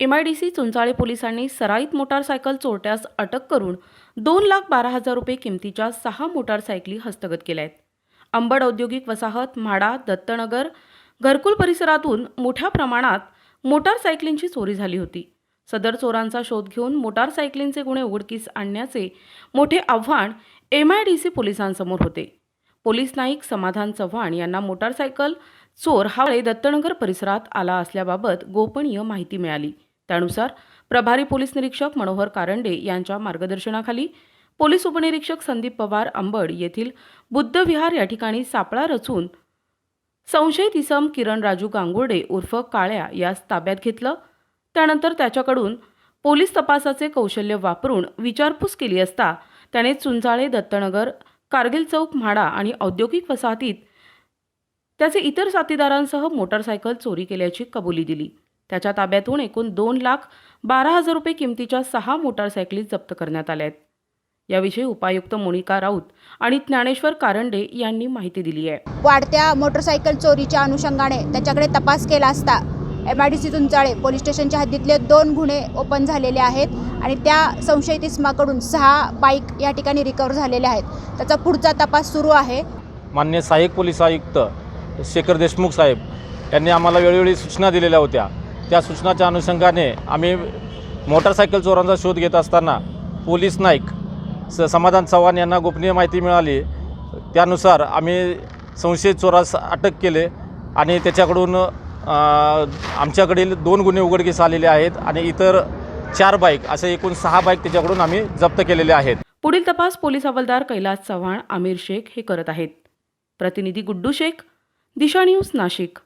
M I D C Chunchale पोलिसांनी सराईत motorcycle चोरट्यास अटक करून दोन लाख बारा हजार रुपये किमतीच्या सहा मोटारसायकली हस्तगत केल्या आहेत अंबड औद्योगिक वसाहत म्हाडा दत्तनगर घरकुल परिसरातून मोठ्या प्रमाणात मोटारसायकलींची चोरी झाली होती. सदर चोरांचा शोध घेऊन मोटारसायकलींचे गुन्हे उघडकीस आणण्याचे मोठे आव्हान एम आय डी सी पोलिसांसमोर होते. पोलीस नाईक समाधान चव्हाण यांना मोटारसायकल चोर हा दत्तनगर परिसरात आला असल्याबाबत गोपनीय माहिती मिळाली. त्यानुसार प्रभारी पोलीस निरीक्षक मनोहर कारंडे यांच्या मार्गदर्शनाखाली पोलीस उपनिरीक्षक संदीप पवार अंबड येथील बुद्धविहार या ठिकाणी सापळा रचून संशयित इसम किरण राजू गांगुर्डे उर्फ काळ्या यास ताब्यात घेतलं. त्यानंतर त्याच्याकडून पोलीस तपासाचे कौशल्य वापरून विचारपूस केली असता त्याने चुंचाळे दत्तनगर कारगिल चौक म्हाडा आणि औद्योगिक वसाहतीत त्याचे इतर साथीदारांसह मोटारसायकल चोरी केल्याची कबुली दिली. त्याच्या ताब्यातून एकूण दोन लाख बारा हजार रुपये किमतीच्या सहा मोटारसायकली जप्त करण्यात आल्या आहेत. याविषयी उपायुक्त मोनिका राऊत आणि ज्ञानेश्वर कारंडे यांनी माहिती दिली आहे. वाढत्या मोटरसायकल चोरीच्या अनुषंगाने त्याच्याकडे तपास केला असता M I D C Tunchale police स्टेशनच्या हद्दीतले दोन गुन्हे ओपन झालेले आहेत आणि त्या संशयित इसमाकडून सहा बाईक या ठिकाणी रिकवर झालेल्या आहेत. त्याचा पुढचा तपास सुरू आहे. मान्य सहाय्यक पोलीस आयुक्त शेखर देशमुख साहेब यांनी आम्हाला वेळोवेळी सूचना दिलेल्या होत्या. त्या सूचनाच्या अनुषंगाने आम्ही मोटारसायकल चोरांचा शोध घेत असताना पोलीस नाईक स समाधान चव्हाण यांना गोपनीय माहिती मिळाली. त्यानुसार आम्ही संशयित चोरास अटक केले आणि त्याच्याकडून आमच्याकडील दोन गुन्हे उघडकीस आलेले आहेत आणि इतर चार बाईक असे एकूण सहा बाईक त्याच्याकडून आम्ही जप्त केलेले आहेत. पुढील तपास पोलीस हवालदार कैलास चव्हाण आमिर शेख हे करत आहेत. प्रतिनिधी गुड्डू शेख दिशा न्यूज नाशिक.